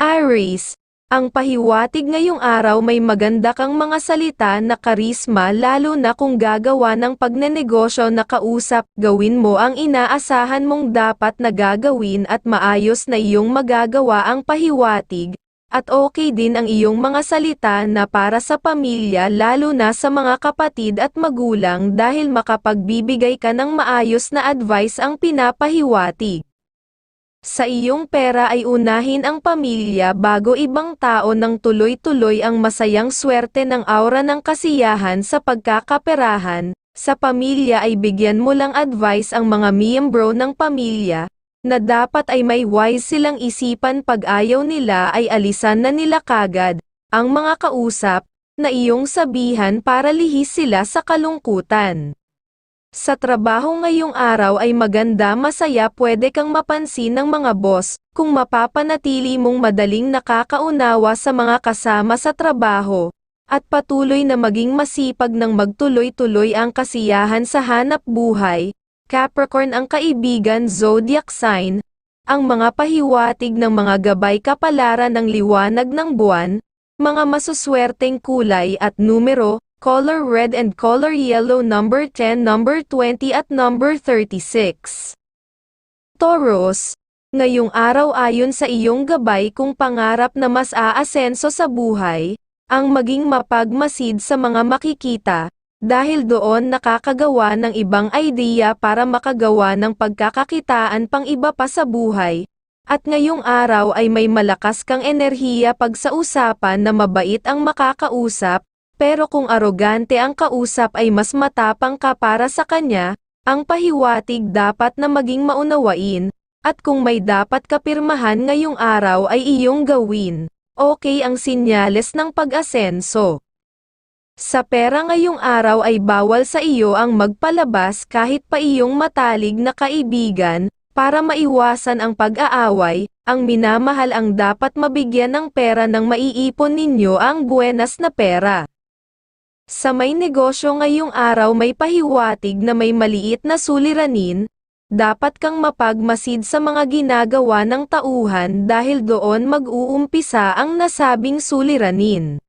Aries, ang pahiwatig ngayong araw may maganda kang mga salita na karisma lalo na kung gagawa ng pagnenegosyo na kausap, gawin mo ang inaasahan mong dapat na gagawin at maayos na iyong magagawa ang pahiwatig, at okay din ang iyong mga salita na para sa pamilya lalo na sa mga kapatid at magulang dahil makapagbibigay ka ng maayos na advice ang pinapahiwatig. Sa iyong pera ay unahin ang pamilya bago ibang tao nang tuloy-tuloy ang masayang swerte ng aura ng kasiyahan sa pagkakaperahan. Sa pamilya ay bigyan mo lang advice ang mga miyembro ng pamilya, na dapat ay may wise silang isipan pag ayaw nila ay alisan na nila kagad, ang mga kausap, na iyong sabihan para lihis sila sa kalungkutan. Sa trabaho ngayong araw ay maganda masaya pwede kang mapansin ng mga boss, kung mapapanatili mong madaling nakakaunawa sa mga kasama sa trabaho, at patuloy na maging masipag ng magtuloy-tuloy ang kasiyahan sa hanap buhay, Capricorn ang kaibigan zodiac sign, ang mga pahiwatig ng mga gabay kapalaran ng liwanag ng buwan, mga masuswerteng kulay at numero, color red and color yellow number 10, number 20 at number 36. Taurus, ngayong araw ayon sa iyong gabay kung pangarap na mas aasenso sa buhay, ang maging mapagmasid sa mga makikita, dahil doon nakakagawa ng ibang idea para makagawa ng pagkakakitaan pang iba pa sa buhay. At ngayong araw ay may malakas kang enerhiya pag sa usapan na mabait ang makakausap, pero kung arogante ang kausap ay mas matapang ka para sa kanya, ang pahiwatig dapat na maging maunawain, at kung may dapat kapirmahan ngayong araw ay iyong gawin. Okay ang sinyales ng pag-asenso. Sa pera ngayong araw ay bawal sa iyo ang magpalabas kahit pa iyong matalig na kaibigan, para maiwasan ang pag-aaway, ang minamahal ang dapat mabigyan ng pera ng maiipon ninyo ang buenas na pera. Sa may negosyo ngayong araw may pahiwatig na may maliit na suliranin, dapat kang mapagmasid sa mga ginagawa ng tauhan dahil doon mag-uumpisa ang nasabing suliranin.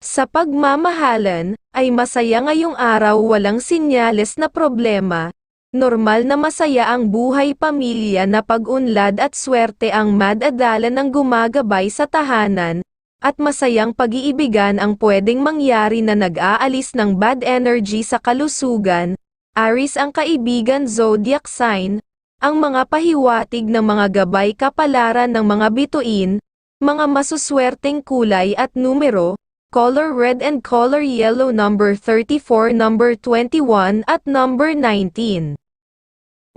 Sa pagmamahalan, ay masaya ngayong araw walang sinyales na problema, normal na masaya ang buhay pamilya na pag-unlad at swerte ang madadala ng gumagabay sa tahanan, at masayang pag-iibigan ang pwedeng mangyari na nag-aalis ng bad energy sa kalusugan, Aris ang kaibigan zodiac sign, ang mga pahiwatig ng mga gabay kapalaran ng mga bituin, mga masuswerteng kulay at numero, color red and color yellow number 34 number 21 at number 19.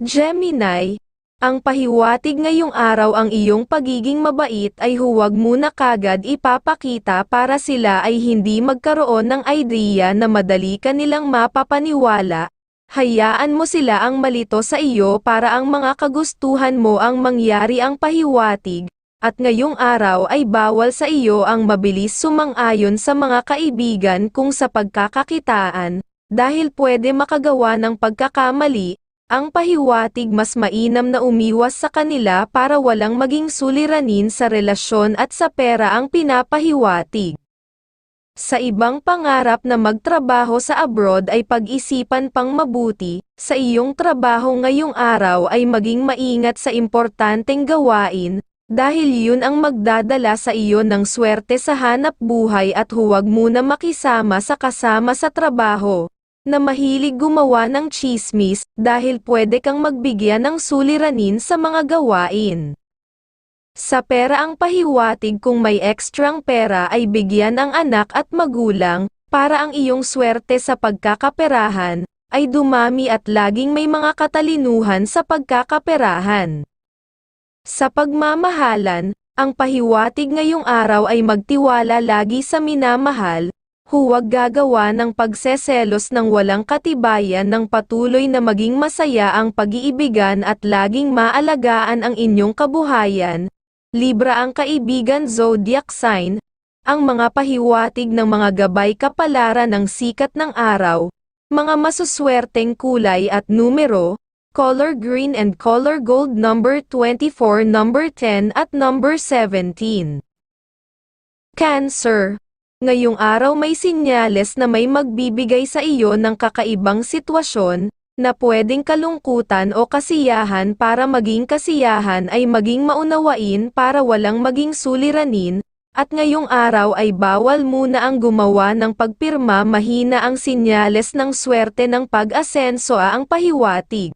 Gemini, ang pahiwatig ngayong araw ang iyong pagiging mabait ay huwag muna kagad ipapakita para sila ay hindi magkaroon ng idea na madali ka nilang mapapaniwala. Hayaan mo sila ang malito sa iyo para ang mga kagustuhan mo ang mangyari ang pahiwatig, at ngayong araw ay bawal sa iyo ang mabilis sumang-ayon sa mga kaibigan kung sa pagkakakitaan, dahil pwede makagawa ng pagkakamali, ang pahiwatig mas mainam na umiwas sa kanila para walang maging suliranin sa relasyon at sa pera ang pinapahiwatig. Sa ibang pangarap na magtrabaho sa abroad ay pag-isipan pang mabuti, sa iyong trabaho ngayong araw ay maging maingat sa importanteng gawain, dahil yun ang magdadala sa iyo ng swerte sa hanap buhay at huwag muna makisama sa kasama sa trabaho, na mahilig gumawa ng chismis, dahil pwede kang magbigyan ng suliranin sa mga gawain. Sa pera ang pahiwatig kung may ekstrang pera ay bigyan ang anak at magulang, para ang iyong swerte sa pagkakaperahan, ay dumami at laging may mga katalinuhan sa pagkakaperahan. Sa pagmamahalan, ang pahiwatig ngayong araw ay magtiwala lagi sa minamahal, huwag gagawa ng pagseselos ng walang katibayan ng patuloy na maging masaya ang pag-iibigan at laging maalagaan ang inyong kabuhayan, Libra ang kaibigan zodiac sign, ang mga pahiwatig ng mga gabay kapalaran ng sikat ng araw, mga masuswerteng kulay at numero, color green and color gold number 24, number 10 at number 17. Cancer. Ngayong araw may sinyales na may magbibigay sa iyo ng kakaibang sitwasyon, na pwedeng kalungkutan o kasiyahan para maging kasiyahan ay maging maunawain para walang maging suliranin, at ngayong araw ay bawal muna ang gumawa ng pagpirma mahina ang sinyales ng swerte ng pag-asenso ang pahiwatig.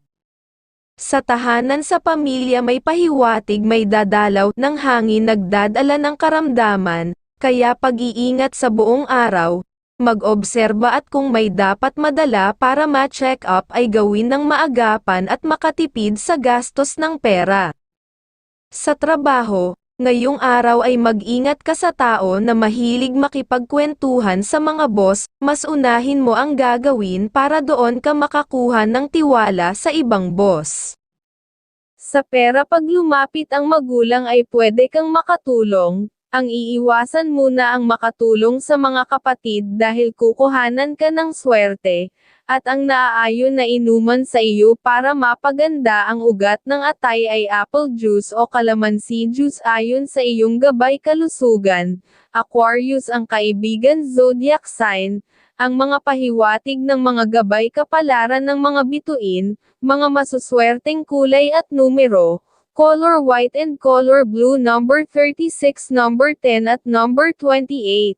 Sa tahanan sa pamilya may pahiwatig may dadalaw ng hangin nagdadala ng karamdaman, kaya pag-iingat sa buong araw, mag-obserba at kung may dapat madala para ma-check up ay gawin ng maagapan at makatipid sa gastos ng pera. Sa trabaho, ngayong araw ay mag-ingat ka sa tao na mahilig makipagkwentuhan sa mga boss, mas unahin mo ang gagawin para doon ka makakuha ng tiwala sa ibang boss. Sa pera pag lumapit ang magulang ay pwede kang makatulong, ang iiwasan muna ang makatulong sa mga kapatid dahil kukuhanan ka ng swerte, at ang naaayon na inuman sa iyo para mapaganda ang ugat ng atay ay apple juice o calamansi juice ayon sa iyong gabay kalusugan. Aquarius ang kaibigan zodiac sign, ang mga pahiwatig ng mga gabay kapalaran ng mga bituin, mga masuswerteng kulay at numero, color white and color blue number 36 number 10 at number 28.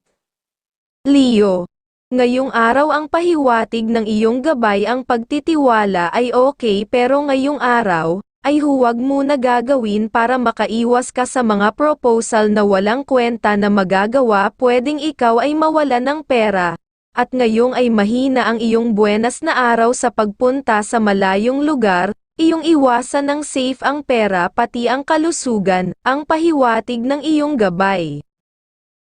Leo. Ngayong araw ang pahiwatig ng iyong gabay ang pagtitiwala ay okay pero ngayong araw, ay huwag muna gagawin para makaiwas ka sa mga proposal na walang kwenta na magagawa pwedeng ikaw ay mawala ng pera, at ngayong ay mahina ang iyong buenas na araw sa pagpunta sa malayong lugar, iyong iwasan ng safe ang pera pati ang kalusugan, ang pahiwatig ng iyong gabay.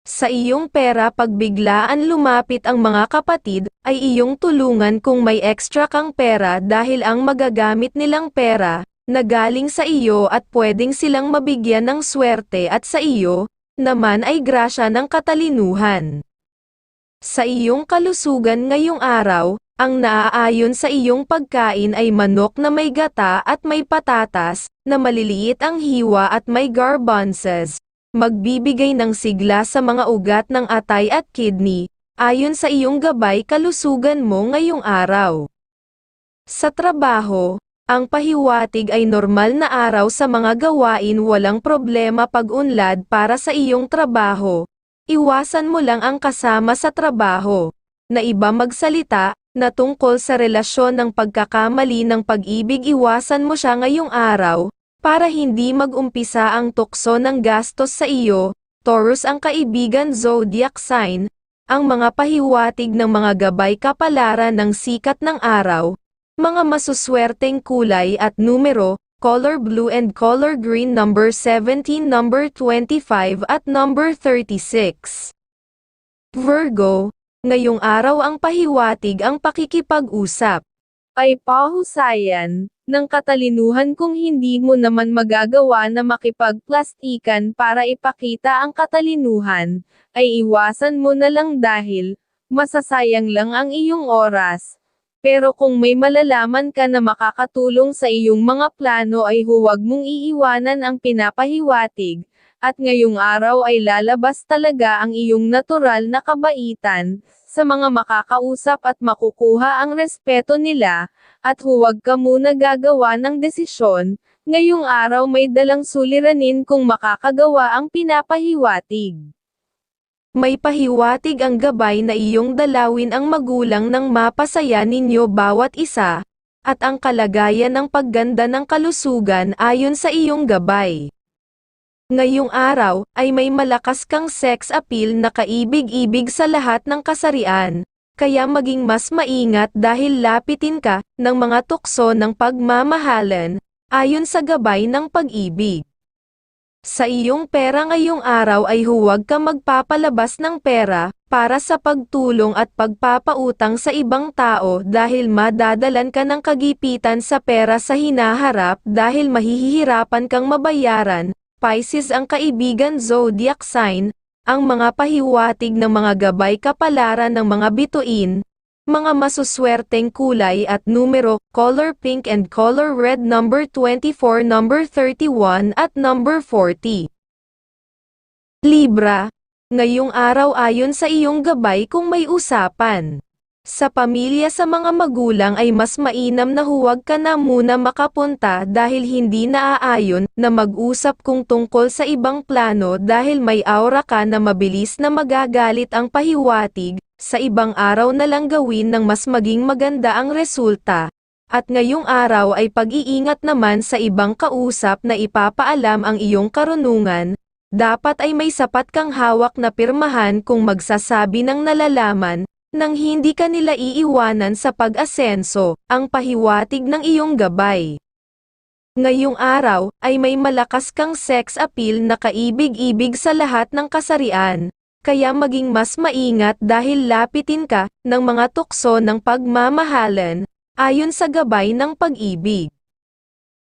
Sa iyong pera pag biglaan lumapit ang mga kapatid, ay iyong tulungan kung may extra kang pera dahil ang magagamit nilang pera, na galing sa iyo at pwedeng silang mabigyan ng swerte at sa iyo, naman ay grasya ng katalinuhan. Sa iyong kalusugan ngayong araw, ang naaayon sa iyong pagkain ay manok na may gata at may patatas, na maliliit ang hiwa at may garbanzos, magbibigay ng sigla sa mga ugat ng atay at kidney, ayon sa iyong gabay kalusugan mo ngayong araw. Sa trabaho, ang pahiwatig ay normal na araw sa mga gawain walang problema pag-unlad para sa iyong trabaho. Iwasan mo lang ang kasama sa trabaho, na iba magsalita, na tungkol sa relasyon ng pagkakamali ng pag-ibig iwasan mo siya ngayong araw, para hindi mag-umpisa ang tukso ng gastos sa iyo, Taurus ang kaibigan zodiac sign, ang mga pahiwatig ng mga gabay kapalaran ng sikat ng araw, mga masuswerteng kulay at numero, color blue and color green number 17 number 25 at number 36. Virgo, ngayong araw ang pahiwatig ang pakikipag-usap. Ay pahusayan, ng katalinuhan kung hindi mo naman magagawa na makipagplastikan para ipakita ang katalinuhan, ay iwasan mo na lang dahil, masasayang lang ang iyong oras. Pero kung may malalaman ka na makakatulong sa iyong mga plano ay huwag mong iiwanan ang pinapahiwatig, at ngayong araw ay lalabas talaga ang iyong natural na kabaitan, sa mga makakausap at makukuha ang respeto nila, at huwag ka muna gagawa ng desisyon, ngayong araw may dalang suliranin kung makakagawa ang pinapahiwatig. May pahiwatig ang gabay na iyong dalawin ang magulang ng mapasaya ninyo bawat isa, at ang kalagayan ng pagganda ng kalusugan ayon sa iyong gabay. Ngayong araw, ay may malakas kang sex appeal na kaibig-ibig sa lahat ng kasarian, kaya maging mas maingat dahil lapitin ka, ng mga tukso ng pagmamahalan, ayon sa gabay ng pag-ibig. Sa iyong pera ngayong araw ay huwag ka magpapalabas ng pera, para sa pagtulong at pagpapautang sa ibang tao dahil madadalan ka ng kagipitan sa pera sa hinaharap dahil mahihirapan kang mabayaran, Pisces ang kaibigan zodiac sign, ang mga pahiwatig ng mga gabay kapalaran ng mga bituin, Mga masuswerteng kulay at numero, color pink and color red number 24, number 31 at number 40. Libra, ngayong araw ayon sa iyong gabay kung may usapan. Sa pamilya sa mga magulang ay mas mainam na huwag ka na muna makapunta dahil hindi naaayon na mag-usap kung tungkol sa ibang plano dahil may aura ka na mabilis na magagalit ang pahiwatig, sa ibang araw na lang gawin ng mas maging maganda ang resulta. At ngayong araw ay pag-iingat naman sa ibang kausap na ipapaalam ang iyong karunungan, dapat ay may sapat kang hawak na pirmahan kung magsasabi ng nalalaman, nang hindi ka nila iiwanan sa pag-asenso, ang pahiwatig ng iyong gabay. Ngayong araw, ay may malakas kang sex appeal na kaibig-ibig sa lahat ng kasarian, kaya maging mas maingat dahil lapitin ka ng mga tukso ng pagmamahalan, ayon sa gabay ng pag-ibig.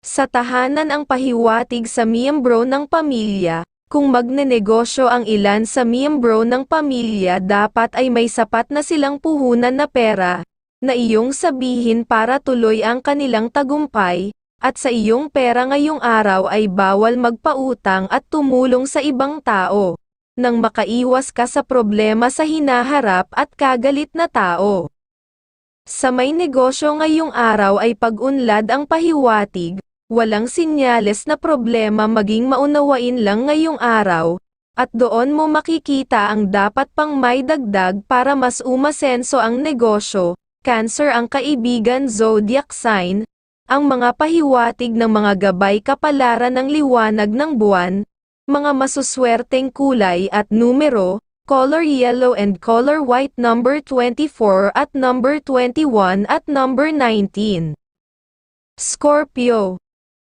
Sa tahanan ang pahiwatig sa miyembro ng pamilya, kung magnenegosyo ang ilan sa miyembro ng pamilya dapat ay may sapat na silang puhunan na pera, na iyong sabihin para tuloy ang kanilang tagumpay, at sa iyong pera ngayong araw ay bawal magpautang at tumulong sa ibang tao, nang makaiwas ka sa problema sa hinaharap at kagalit na tao. Sa may negosyo ngayong araw ay pag-unlad ang pahiwatig, walang sinyales na problema maging maunawain lang ngayong araw, at doon mo makikita ang dapat pang may dagdag para mas umasenso ang negosyo, cancer ang kaibigan zodiac sign, ang mga pahiwatig ng mga gabay kapalaran ng liwanag ng buwan, mga masuswerteng kulay at numero, color yellow and color white number 24 at number 21 at number 19. Scorpio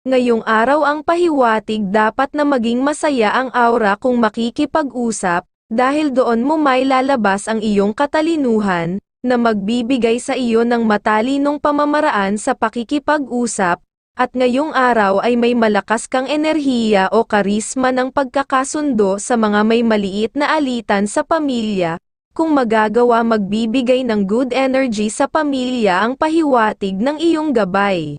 Ngayong araw ang pahiwatig dapat na maging masaya ang aura kung makikipag-usap, dahil doon mo may lalabas ang iyong katalinuhan, na magbibigay sa iyo ng matalinong pamamaraan sa pakikipag-usap, at ngayong araw ay may malakas kang enerhiya o karisma ng pagkakasundo sa mga may maliit na alitan sa pamilya, kung magagawa magbibigay ng good energy sa pamilya ang pahiwatig ng iyong gabay.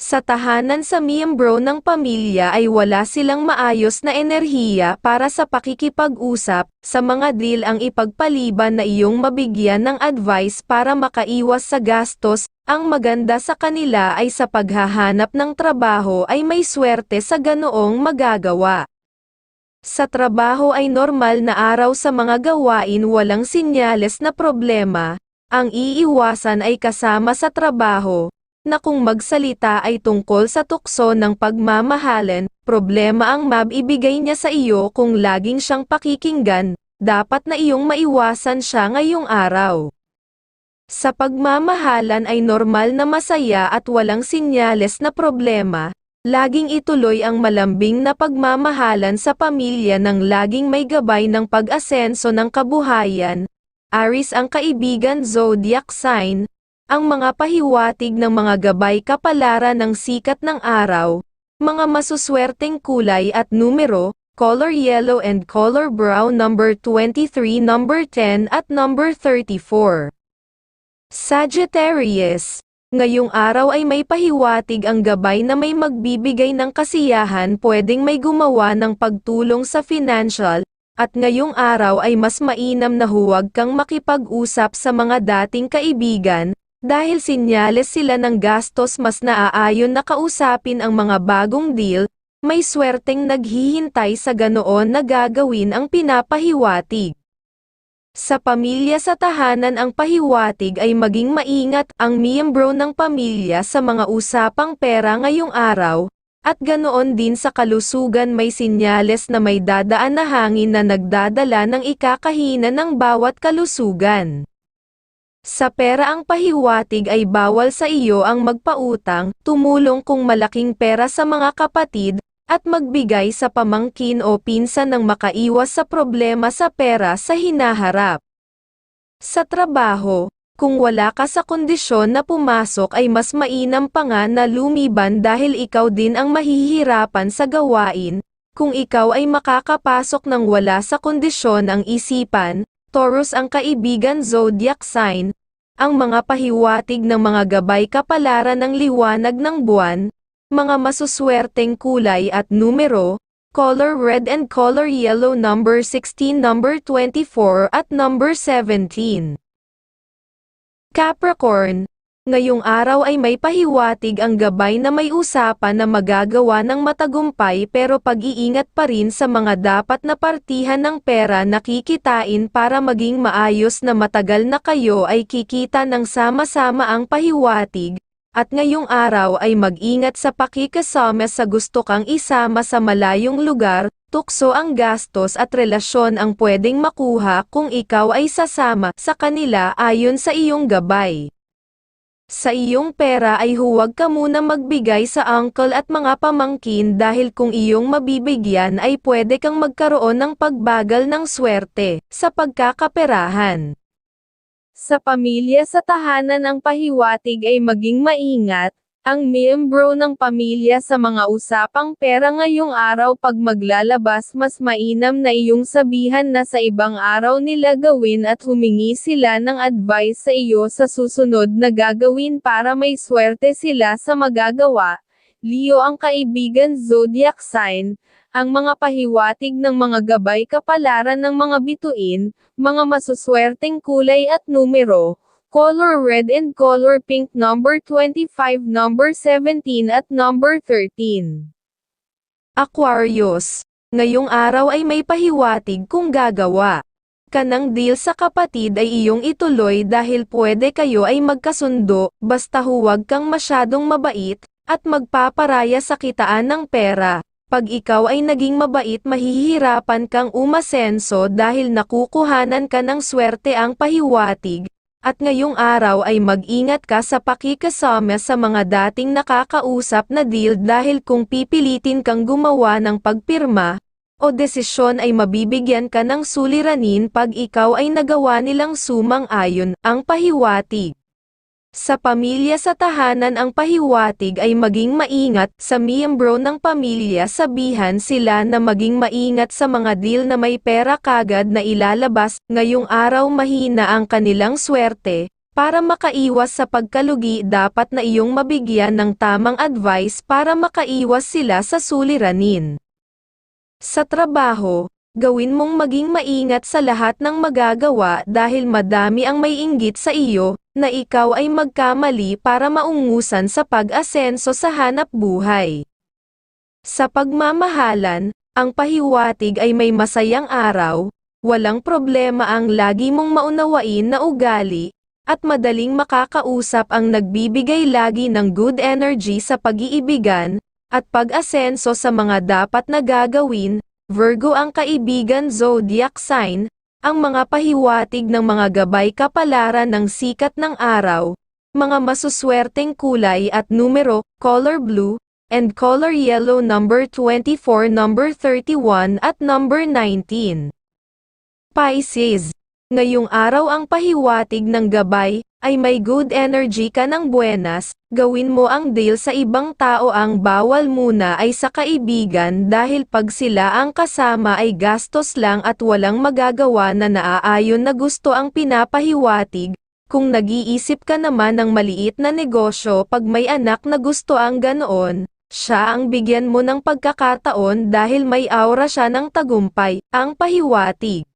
Sa tahanan sa miyembro ng pamilya ay wala silang maayos na enerhiya para sa pakikipag-usap, sa mga deal ang ipagpaliban na iyong mabigyan ng advice para makaiwas sa gastos, ang maganda sa kanila ay sa paghahanap ng trabaho ay may swerte sa ganoong magagawa. Sa trabaho ay normal na araw sa mga gawain walang sinyales na problema, ang iiwasan ay kasama sa trabaho, na kung magsalita ay tungkol sa tukso ng pagmamahalan, problema ang mabibigay niya sa iyo kung laging siyang pakikinggan, dapat na iyong maiwasan siya ngayong araw. Sa pagmamahalan ay normal na masaya at walang sinyales na problema, laging ituloy ang malambing na pagmamahalan sa pamilya ng laging may gabay ng pag-asenso ng kabuhayan, Aris ang kaibigan zodiac sign, ang mga pahiwatig ng mga gabay kapalaran ng sikat ng araw, mga masuswerteng kulay at numero, color yellow and color brown number 23 number 10 at number 34. Sagittarius, ngayong araw ay may pahiwatig ang gabay na may magbibigay ng kasiyahan pwedeng may gumawa ng pagtulong sa financial, at ngayong araw ay mas mainam na huwag kang makipag-usap sa mga dating kaibigan, dahil sinyales sila ng gastos mas naaayon na kausapin ang mga bagong deal, may swerteng naghihintay sa ganoon na gagawin ang pinapahiwatig. Sa pamilya sa tahanan ang pahiwatig ay maging maingat ang miyembro ng pamilya sa mga usapang pera ngayong araw, at ganoon din sa kalusugan may sinyales na may dadaan na hangin na nagdadala ng ikakahina ng bawat kalusugan. Sa pera ang pahiwatig ay bawal sa iyo ang magpautang, tumulong kung malaking pera sa mga kapatid, at magbigay sa pamangkin o pinsan ng makaiwas sa problema sa pera sa hinaharap. Sa trabaho, kung wala ka sa kondisyon na pumasok ay mas mainam pa nga na lumiban dahil ikaw din ang mahihirapan sa gawain, kung ikaw ay makakapasok ng wala sa kondisyon ang isipan, Taurus ang kaibigan zodiac sign, ang mga pahiwatig ng mga gabay kapalaran ng liwanag ng buwan, mga masuswerteng kulay at numero, color red and color yellow number 16 number 24 at number 17. Capricorn, ngayong araw ay may pahiwatig ang gabay na may usapan na magagawa ng matagumpay pero pag-iingat pa rin sa mga dapat na partihan ng pera na kikitain para maging maayos na matagal na kayo ay kikita ng sama-sama ang pahiwatig, at ngayong araw ay mag-ingat sa pakikasama sa gusto kang isama sa malayong lugar, tukso ang gastos at relasyon ang pwedeng makuha kung ikaw ay sasama sa kanila ayon sa iyong gabay. Sa iyong pera ay huwag ka muna magbigay sa uncle at mga pamangkin dahil kung iyong mabibigyan ay pwede kang magkaroon ng pagbagal ng swerte sa pagkakaperahan. Sa pamilya sa tahanan ang pahiwatig ay maging maingat, ang miyembro ng pamilya sa mga usapang pera ngayong araw pag maglalabas mas mainam na iyong sabihan na sa ibang araw nila gawin at humingi sila ng advice sa iyo sa susunod na gagawin para may swerte sila sa magagawa. Leo ang kaibigan zodiac sign, ang mga pahiwatig ng mga gabay kapalaran ng mga bituin, mga masuswerteng kulay at numero, color red and color pink number 25 number 17 at number 13. Aquarius, ngayong araw ay may pahiwatig kung gagawa ka ng deal sa kapatid ay iyong ituloy dahil pwede kayo ay magkasundo, basta huwag kang masyadong mabait, at magpaparaya sa kitaan ng pera. Pag ikaw ay naging mabait mahihirapan kang umasenso dahil nakukuhanan ka ng swerte ang pahiwatig, at ngayong araw ay mag-ingat ka sa pakikasama sa mga dating nakakausap na deal dahil kung pipilitin kang gumawa ng pagpirma, o desisyon ay mabibigyan ka ng suliranin pag ikaw ay nagawa nilang sumang-ayon, ang pahiwatig. Sa pamilya sa tahanan ang pahiwatig ay maging maingat sa miyembro ng pamilya sabihan sila na maging maingat sa mga deal na may pera kagad na ilalabas, ngayong araw mahina ang kanilang swerte, para makaiwas sa pagkalugi dapat na iyong mabigyan ng tamang advice para makaiwas sila sa suliranin. Sa trabaho, gawin mong maging maingat sa lahat ng magagawa dahil madami ang may inggit sa iyo, na ikaw ay magkamali para maungusan sa pag-asenso sa hanap buhay. Sa pagmamahalan, ang pahiwatig ay may masayang araw, walang problema ang lagi mong maunawain na ugali, at madaling makakausap ang nagbibigay lagi ng good energy sa pag-iibigan, at pag-asenso sa mga dapat na gagawin, Virgo ang kaibigan zodiac sign, ang mga pahiwatig ng mga gabay kapalaran ng sikat ng araw, mga masuswerteng kulay at numero, color blue, and color yellow number 24 number 31 at number 19. Pisces, ngayong araw ang pahiwatig ng gabay, ay may good energy ka ng buenas, gawin mo ang deal sa ibang tao. Ang bawal muna ay sa kaibigan dahil pag sila ang kasama ay gastos lang at walang magagawa na naaayon na gusto ang pinapahiwatig, kung nag-iisip ka naman ng maliit na negosyo pag may anak na gusto ang ganoon, siya ang bigyan mo ng pagkakataon dahil may aura siya ng tagumpay, ang pahiwatig.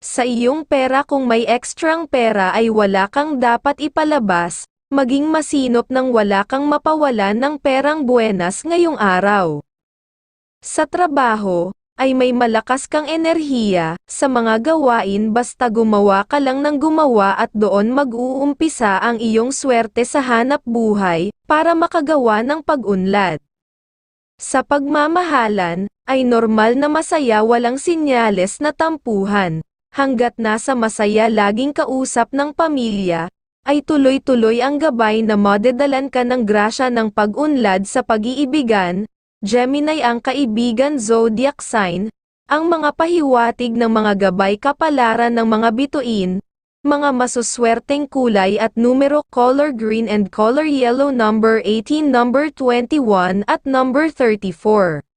Sa iyong pera kung may ekstrang pera ay wala kang dapat ipalabas, maging masinop nang wala kang mapawalan ng perang buenas ngayong araw. Sa trabaho, ay may malakas kang enerhiya, sa mga gawain basta gumawa ka lang ng gumawa at doon mag-uumpisa ang iyong swerte sa hanap buhay, para makagawa ng pag-unlad. Sa pagmamahalan, ay normal na masaya walang sinyales na tampuhan, hanggat nasa masaya laging kausap ng pamilya, ay tuloy-tuloy ang gabay na madedalan ka ng grasya ng pag-unlad sa pag-iibigan, Gemini ang kaibigan zodiac sign, ang mga pahiwatig ng mga gabay kapalaran ng mga bituin, mga masuswerteng kulay at numero color green and color yellow number 18 number 21 at number 34.